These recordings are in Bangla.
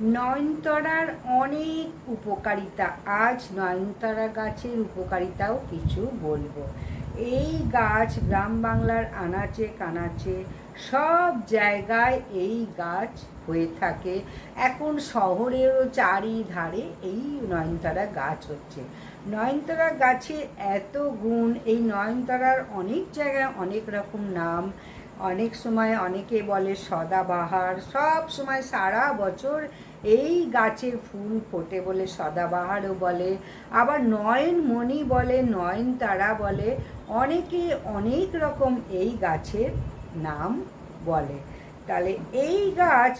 নয়নতারার অনেক উপকারিতা, আজ নয়নতারা গাছের উপকারিতাও কিছু বলব। এই গাছ গ্রাম বাংলার আনাচে কানাচে, সব জায়গায় এই গাছ হয়ে থাকে। এখন শহরেরও চারিধারে এই নয়নতারা গাছ হচ্ছে। নয়নতারা গাছের এত গুণ, এই নয়নতারার অনেক জায়গায় অনেক রকম নাম। অনেক সময় অনেকে বলে সদাবাহার, সব সময় সারা বছর এই গাছের ফুল ফোটে বলে সদাবাহারও বলে, আবার নয়নমণি বলে, নয়নতারা বলে, অনেকে অনেক রকম এই গাছের নাম বলে। তাহলে এই গাছ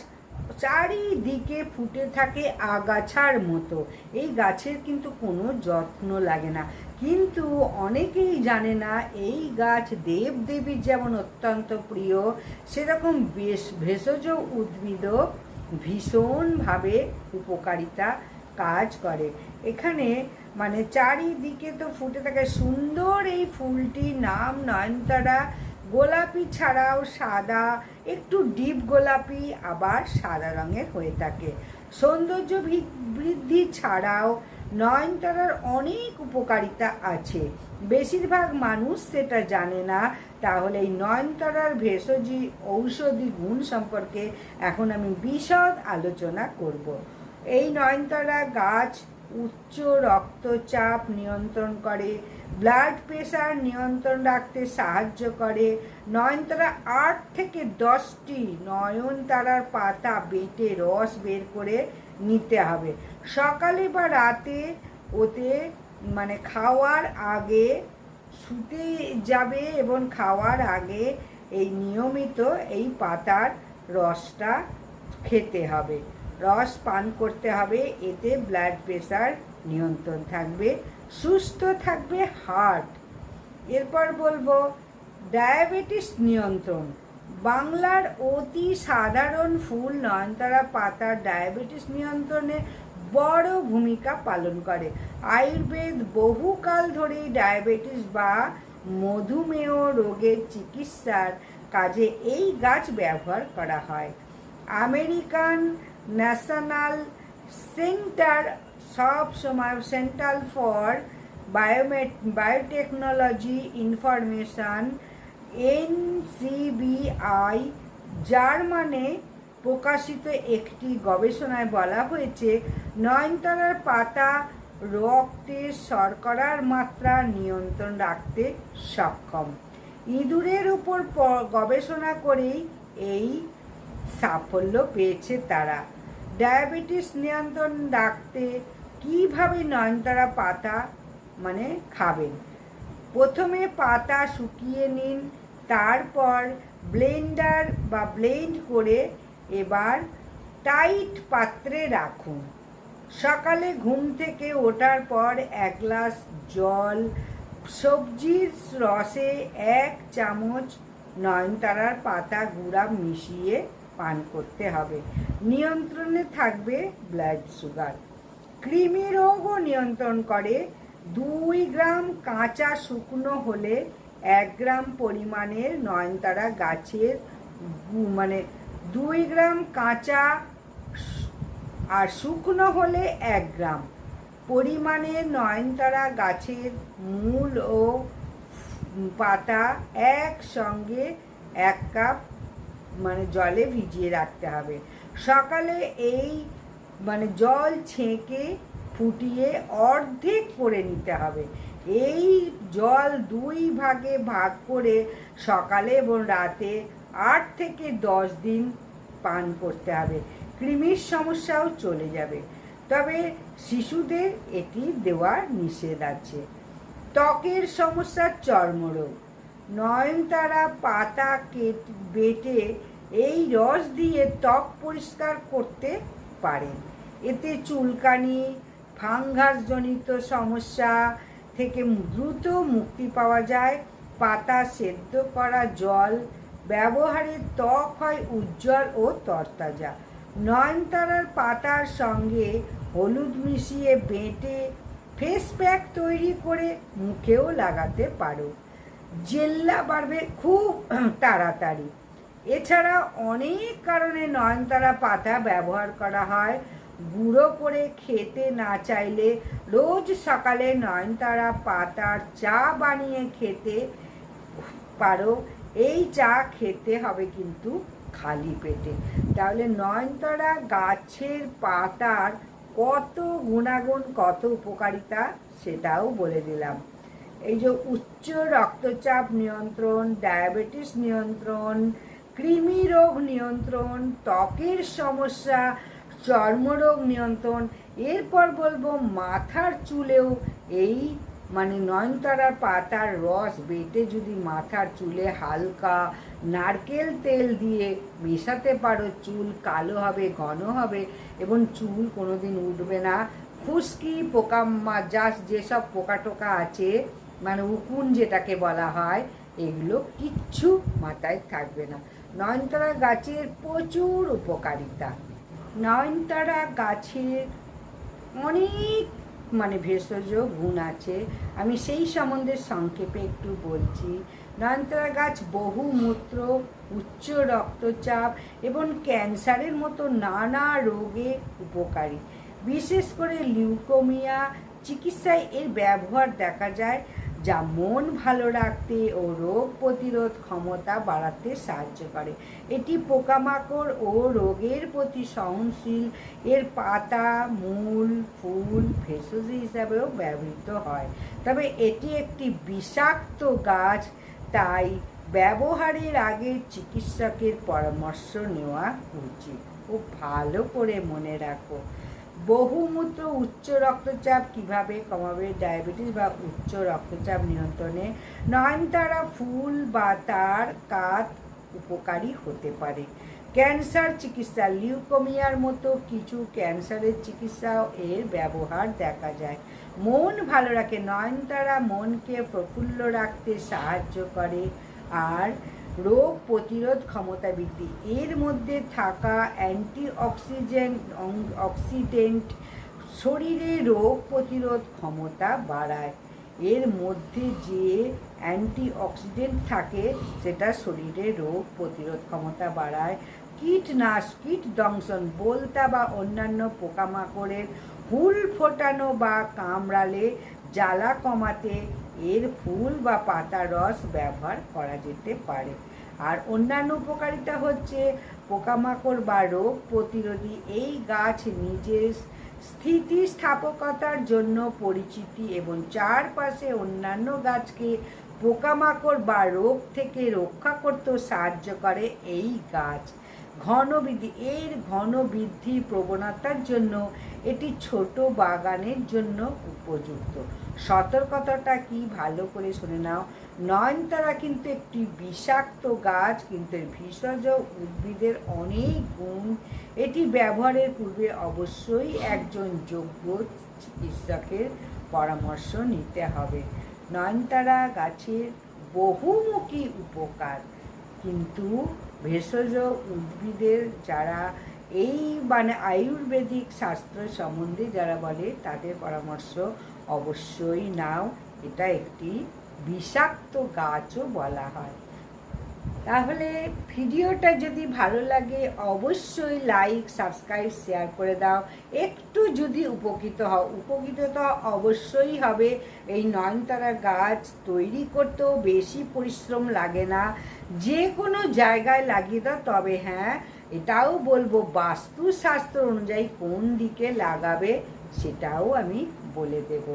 চারিদিকে ফুটে থাকে আগাছার মতো। এই গাছের কিন্তু কোনো যত্ন লাগে না। কিন্তু অনেকেই জানে না, এই গাছ দেব দেবীর যেমন অত্যন্ত প্রিয়, সেরকম বেশ ভেষজ উদ্ভিদও ভীষণভাবে উপকারিতা কাজ করে। এখানে মানে চারিদিকে তো ফুটে থাকে। সুন্দর এই ফুলটির নাম নয়নতারা। গোলাপি ছাড়াও সাদা, একটু ডিপ গোলাপি আবার সাদা রঙের হয়ে থাকে। সৌন্দর্য বৃদ্ধি ছাড়াও নয়নতারার অনেক উপকারিতা আছে। বেশিরভাগ মানুষ সেটা জানে না। তাহলে এই নয়নতারার ভেষজ ঔষধি গুণ সম্পর্কে এখন আমি বিশদ আলোচনা করব। এই নয়নতারা গাছ উচ্চ রক্তচাপ নিয়ন্ত্রণ করে। ব্লাড প্রেশার নিয়ন্ত্রণ রাখতে সাহায্য করে। নয়নতারা আট থেকে দশটি নয়নতারার পাতা বেটে রস বের করে নিতে হবে। সকালে বা রাতে ওতে মানে খাওয়ার আগে শুতে যাবে এবং খাওয়ার আগে এই নিয়মিত এই পাতার রসটা খেতে হবে। রস পান করতে হবে, এতে ব্লাড প্রেশার নিয়ন্ত্রণ থাকবে, সুস্থ থাকবে হার্ট এরপর বলব ডায়াবেটিস নিয়ন্ত্রণ। বাংলার অতি সাধারণ ফুল নয়নতারা পাতা ডায়াবেটিস নিয়ন্ত্রণে বড় ভূমিকা পালন করে। আয়ুর্বেদ বহুকাল ধরেই ডায়াবেটিস বা মধুমেহ রোগের চিকিৎসার কাজে এই গাছ ব্যবহার করা হয়। আমেরিকান ন্যাশনাল সেন্টার সব সময় central for biomet biotechnology information NCBI জার্মানে প্রকাশিত একটি গবেষণায় বলা হয়েছে, নয়নতারার পাতা রক্তে শর্করার মাত্রা নিয়ন্ত্রণ রাখতে সক্ষম। ইঁদুরের উপর গবেষণা করেই এই সাফল্য পেয়েছে তারা। ডায়াবেটিস নিয়ন্ত্রণ রাখতে কীভাবে নয়নতারা পাতা মানে খাবেন? প্রথমে পাতা শুকিয়ে নিন, তারপর ব্লেন্ডার বা ব্লেন্ড করে এবার টাইট পাত্রে রাখুন। সকালে ঘুম থেকে ওঠার পর এক গ্লাস জল, সবজির রসে এক চামচ নয়নতারার পাতা গুঁড়া মিশিয়ে পান করতে হবে। নিয়ন্ত্রণে থাকবে ব্লাড সুগার। কৃমি রোগও নিয়ন্ত্রণ করে। দুই গ্রাম কাঁচা শুকনো হলে এক গ্রাম পরিমাণের নয়নতারা গাছের মানে দুই গ্রাম কাঁচা আর শুকনো হলে এক গ্রাম। পরিমাণে নয়নতারা গাছের মূল ও পাতা একসঙ্গে এক কাপ মানে জলে ভিজিয়ে রাখতে হবে। সকালে এই মানে জল ছেঁকে ফুটিয়ে অর্ধেক করে নিতে হবে। এই জল দুই ভাগে ভাগ করে সকালে এবং রাতে আট থেকে দশ দিন পান করতে হবে। কৃমির সমস্যাও চলে যাবে। তবে শিশুদের এটি দেওয়া নিষেধ আছে। ত্বকের সমস্যার চর্মরোগ। নয়নতারা পাতা কেট, বেটে এই রস দিয়ে ত্বক পরিষ্কার করতে পারেন। এতে চুলকানি, ফাঙ্গাসজনিত সমস্যা থেকে দ্রুত মুক্তি পাওয়া যায়। পাতা সেদ্ধ করা জল ব্যবহারে ত্বক হয় উজ্জ্বল ও তরতাজা। নয়নতারার পাতার সঙ্গে হলুদ মিশিয়ে বেঁটে ফেস প্যাক তৈরি করে মুখেও লাগাতে পারো। জেল্লা বাড়বে খুব তাড়াতাড়ি। এছাড়া অনেক কারণে নয়নতারা পাতা ব্যবহার করা হয়। গুঁড়ো করে খেতে না চাইলে রোজ সকালে নয়নতারা পাতার চা বানিয়ে খেতে পারো। এই চা খেতে হবে কিন্তু খালি পেটে। তাহলে নয়নতারা গাছের পাতার কত গুণাগুণ, কত উপকারিতা সেটাও বলে দিলাম। এই যে উচ্চ রক্তচাপ নিয়ন্ত্রণ, ডায়াবেটিস নিয়ন্ত্রণ, কৃমি রোগ নিয়ন্ত্রণ, ত্বকের সমস্যা চর্মরোগ নিয়ন্ত্রণ। এরপর বলব, মাথার চুলেও এই মানে নয়নতারার পাতার রস বেটে যদি মাথার চুলে হালকা নারকেল তেল দিয়ে মেশাতে পারো, চুল কালো হবে, ঘন হবে এবং চুল কোনোদিন উঠবে না। খুশকি পোকা জাস যেসব পোকা টোকা আছে মানে উকুন যেটাকে বলা হয়, এগুলো কিচ্ছু মাথায় থাকবে না। নয়নতারা গাছের প্রচুর উপকারিতা। নয়নতারা গাছের অনেক মানে ভেষজ গুণ আছে। আমি সেই সম্বন্ধে সংক্ষেপে একটু বলছি। নয়নতারা গাছ বহুমূত্র, উচ্চ রক্তচাপ এবং ক্যান্সারের মতো নানা রোগে উপকারী। বিশেষ করে লিউকোমিয়া চিকিৎসায় এর ব্যবহার দেখা যায়। যা মন ভালো রাখতে ও রোগ প্রতিরোধ ক্ষমতা বাড়াতে সাহায্য করে। এটি পোকামাকড় ও রোগের প্রতি সহনশীল। এর পাতা, মূল, ফুল, ভেষজ হিসাবেও ব্যবহৃত হয়। তবে এটি একটি বিষাক্ত গাছ, তাই ব্যবহারের আগে চিকিৎসকের পরামর্শ নেওয়া উচিত। খুব ভালো করে মনে রাখো। বহুমূত্র উচ্চ রক্তচাপ কীভাবে কমাবে? ডায়াবেটিস বা উচ্চ রক্তচাপ নিয়ন্ত্রণে নয়নতারা ফুল বা তার কাত উপকারী হতে পারে। ক্যান্সার চিকিৎসা, লিউকোমিয়ার মতো কিছু ক্যান্সারের চিকিৎসাও এর ব্যবহার দেখা যায়। মন ভালো রাখে, নয়নতারা মনকে প্রফুল্ল রাখতে সাহায্য করে। আর রোগ প্রতিরোধ ক্ষমতা বৃদ্ধি। এর মধ্যে থাকা অ্যান্টি অক্সিজেন অক্সিডেন্ট শরীরে রোগ প্রতিরোধ ক্ষমতা বাড়ায়। এর মধ্যে যে অ্যান্টি অক্সিডেন্ট থাকে, সেটা শরীরে রোগ প্রতিরোধ ক্ষমতা বাড়ায়। কীটনাশ, কীট দংশন, বলতা বা অন্যান্য পোকামাকড়ের হুল ফোটানো বা কামড়ালে জ্বালা কমাতে এর ফুল বা পাতা রস ব্যবহার করা যেতে পারে। আর অন্যান্য উপকারিতা হচ্ছে পোকামাকড় বা রোগ প্রতিরোধী এই গাছ নিজের স্থিতিস্থাপকতার জন্য পরিচিতি এবং চারপাশে অন্যান্য গাছকে পোকামাকড় বা রোগ থেকে রক্ষা করতেও সাহায্য করে এই গাছ। ঘনবৃদ্ধি, এর ঘন বৃদ্ধি প্রবণতার জন্য এটি ছোট বাগানের জন্য উপযুক্ত। সতর্কতাটা কি ভালো করে শুনে নাও। নয়নতারা কিন্তু একটি বিষাক্ত গাছ, কিন্তু ভেষজ উদ্ভিদের অনেক গুণ। এটি ব্যবহারের পূর্বে অবশ্যই একজন যোগ্য চিকিৎসকের পরামর্শ নিতে হবে। নয়নতারা গাছের বহুমুখী উপকার, কিন্তু ভেষজ উদ্ভিদের যারা এই মানে আয়ুর্বেদিক স্বাস্থ্য সম্বন্ধে যারা বলে, তাদের পরামর্শ অবশ্যই নাও। এটা একটি বিষাক্ত গাছও বলা হয়। তাহলে ভিডিওটা যদি ভালো লাগে, অবশ্যই লাইক সাবস্ক্রাইব শেয়ার করে দাও। একটু যদি উপকৃত হও উপকৃত তো অবশ্যই হবে। এই নয়নতারা গাছ তৈরি করতেও বেশি পরিশ্রম লাগে না। যে কোনো জায়গায় লাগিয়ে দাও, তবে হ্যাঁ এটাও বলব, বাস্তুশাস্ত্র অনুযায়ী কোন দিকে লাগাবে সেটাও আমি বলে দেবো।